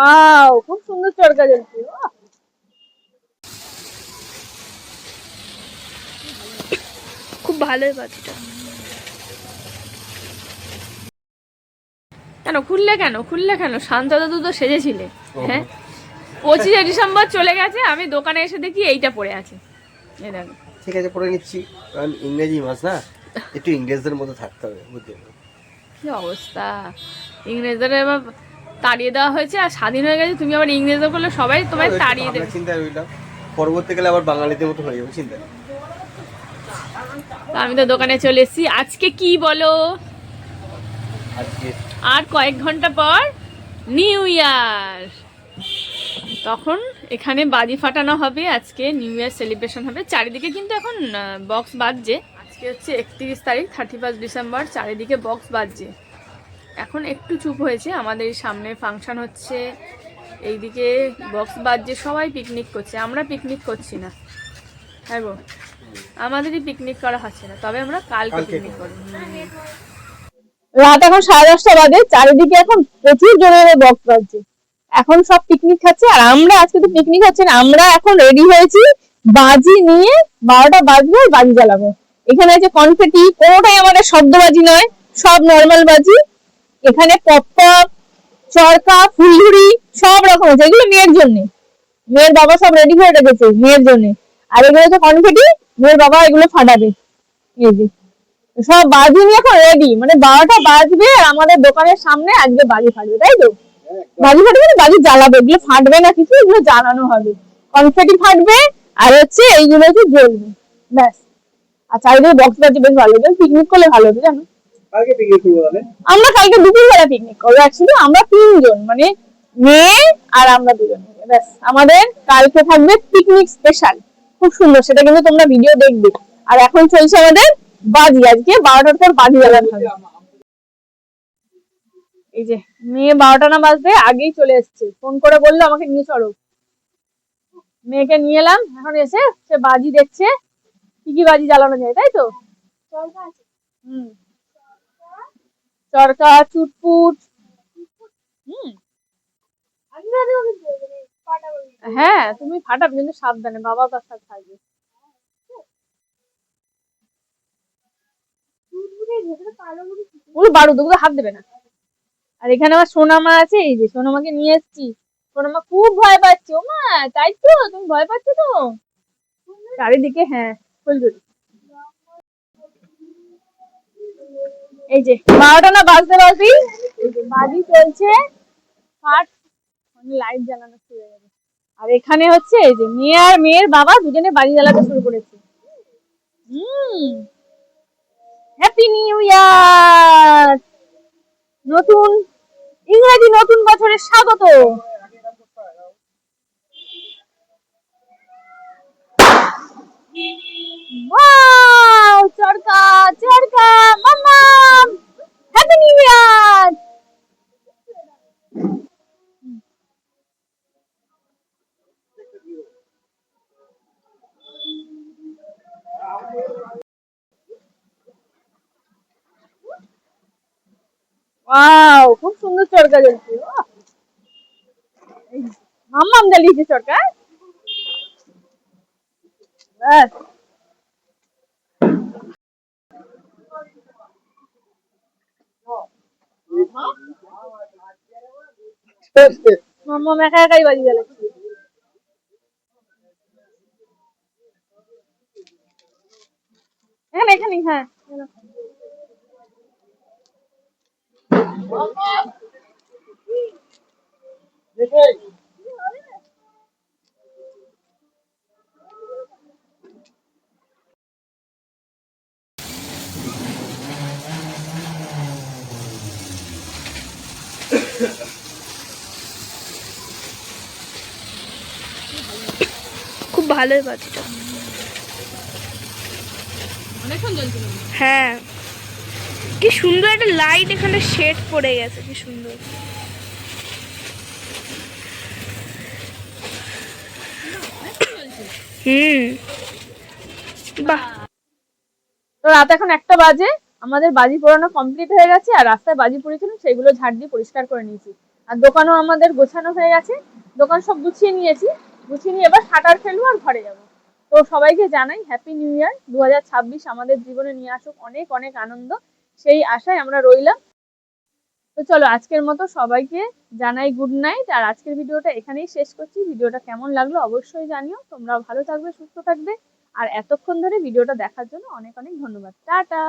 Wow খুব সুন্দর চরকা জ্বলছে খুব ভালোই বাজিটা কেন খুললে কেন? খুললে কেন? শান্ত দাদু তো সেজেছিলে হ্যাঁ? পঁচিশে ডিসেম্বর চলে গেছে আমি দোকানে এসে দেখি এইটা পড়ে আছে। ঠিক আছে পড়ে নিচ্ছি। কারণ ইংরেজি মাস না একটু ইংরেজদের মতো থাকতে হবে বুঝতে কি অবস্থা? ইংরেজদের এবার তাড়িয়ে দেওয়া হয়েছে আর স্বাধীন হয়ে গেছে। তুমি আবার ইংরেজদের বললে সবাই তোমায় তাড়িয়ে দেবে। চিন্তা রইলাম। পরবর্তীকালে আবার বাঙালিদের মতো হয়ে যাবে চিন্তা তো আমি তো দোকানে চলে এসেছি। আজকে কি বলো? আর কয়েক ঘণ্টা পর নিউ ইয়ার। তখন এখানে বাজি ফাটানো হবে। আজকে নিউ ইয়ার সেলিব্রেশন হবে। চারিদিকে কিন্তু এখন বক্স বাজছে। আজকে হচ্ছে একত্রিশ তারিখ থার্টি ফার্স্ট ডিসেম্বর চারিদিকে বক্স বাজছে। এখন একটু চুপ হয়েছে। আমাদের সামনে ফাংশন হচ্ছে। এইদিকে বক্স বাজছে সবাই পিকনিক করছে। আমরা পিকনিক করছি না। হ্যাঁ গো? আমাদেরই পিকনিক করা হচ্ছে না। তবে আমরা কালকে পিকনিক করব। রাত এখন সাড়ে দশটা বাজে। চারিদিকে এখন প্রচুর জোরে বক্স বাজছে। এখন সব পিকনিক খাচ্ছে। আর আমরা আজকে তো পিকনিক হচ্ছে না। আমরা এখন রেডি হয়েছি। বাজি নিয়ে বারোটা বাজবে বাজি জ্বালাবো। এখানে আছে কনফেটি কোনোটাই আমাদের শব্দবাজি নয়। সব নর্মাল বাজি। এখানে পপ পপ চরকা ফুলঝুরি সব রকম আছে। এগুলো মেয়ের জন্য। মেয়ের বাবা সব রেডি করে রেখেছে মেয়ের জন্য। আর এগুলো হচ্ছে কনফেটি মেয়ের বাবা এগুলো ফাটাবে। এই যে। সব বাজি নিয়ে এখন রেডি মানে বারোটা বাজবে আর আমাদের দোকানের সামনে আজকে বাজি ফাটবে তাই তো? বাজি ফাটবে না বাজি জ্বালাবে। এগুলো ফাটবে না কিছু এগুলো জ্বালানো হবে। কনফেটি ফাটবে আর হচ্ছে এইগুলো হচ্ছে জ্বলবে। ব্যাস। আর চারিদিকে বক্স বাজি বেশ ভালো। হবে পিকনিক করলে ভালো হবে জানো? আমরা কালকে দুপুর বেলা পিকনিক করব অ্যাকচুয়ালি আমরা তিনজন মানে মেয়ে আর আমরা দুজন ব্যাস। আমাদের কালকে থাকবে পিকনিক স্পেশাল খুব সুন্দর সেটা কিন্তু তোমরা ভিডিও দেখবে। আর এখন চলছে আমাদের বাজি আজকে বারোটার পর বাজি জ্বালানো হবে। এই যে মেয়ে বারোটা না বাজতে আগেই চলে এসেছে। ফোন করে বলল আমাকে নিয়ে চলো। মেয়েকে নিয়ে এলাম এখন এসে সে বাজি দেখছে। কি কি বাজি জ্বালানো যায় তাই তো? হুম। চরকা চুটপুট। হুম। হ্যাঁ তুমি ফাটাবে কিন্তু সাবধানে বাবা সাথে থাকবে। ওগুলো বারুদ ওগুলো হাত দেবে না। আর এখানে আমার সোনামা আছে এই যে সোনামাকে নিয়ে এসেছি। সোনামা খুব ভয় পাচ্ছে। ও মা তাই তো? তুমি ভয় পাচ্ছ তো? চারিদিকে হ্যাঁ ফুলঝুরি। এই যে, বারোটা না বাজতে যে বাজি চলছে। ফাট লাইট জ্বালানো শুরু হয়ে আর এখানে হচ্ছে এই যে মেয়ে আর মেয়ের বাবা দুজনে বাড়ি জ্বালাতে শুরু করেছে। হুম। হ্যাপি নিউ ইয়ার নতুন, ইংরেজি নতুন বছরের স্বাগত ওয়াও চরকা চরকা মাম্মা হ্যাপি নিউ ইয়ার ওয়াও খুব সুন্দর চরকা জ্বলছে। মাম্মাম জ্বালিয়েছে চরকা। ব্যাস। মাম্মাম একা একাই বাজি জ্বালাচ্ছে। এখানে এখানে হ্যাঁ খুব ভালোই বাজিটা হ্যাঁ। কি সুন্দর একটা লাইট এখানে শেড পড়ে গেছে কি সুন্দর। হুম। বাহ। তো রাত এখন একটা বাজে আমাদের বাজি পোড়ানো কমপ্লিট হয়ে গেছে আর রাস্তায় বাজি পড়েছিল সেগুলো ঝাড় দিয়ে পরিষ্কার করে নিয়েছি। আর দোকানও আমাদের গোছানো হয়ে গেছে দোকান সব গুছিয়ে নিয়েছি। গুছিয়ে নিয়ে এবার শাটার ফেলব আর ঘরে যাব। তো সবাইকে জানাই হ্যাপি নিউ ইয়ার দু হাজার ছাব্বিশ আমাদের জীবনে নিয়ে আসুক অনেক অনেক আনন্দ। সেই আশায় আমরা রইলাম। তো চলো, আজকের মতো সবাইকে জানাই গুড নাইট আর আজকের ভিডিওটা এখানেই শেষ করছি। ভিডিওটা কেমন লাগল অবশ্যই জানিও। তোমরাও ভালো থাকবে, সুস্থ থাকবে। আর এতক্ষণ ধরে ভিডিওটা দেখার জন্য অনেক অনেক ধন্যবাদ। টাটা!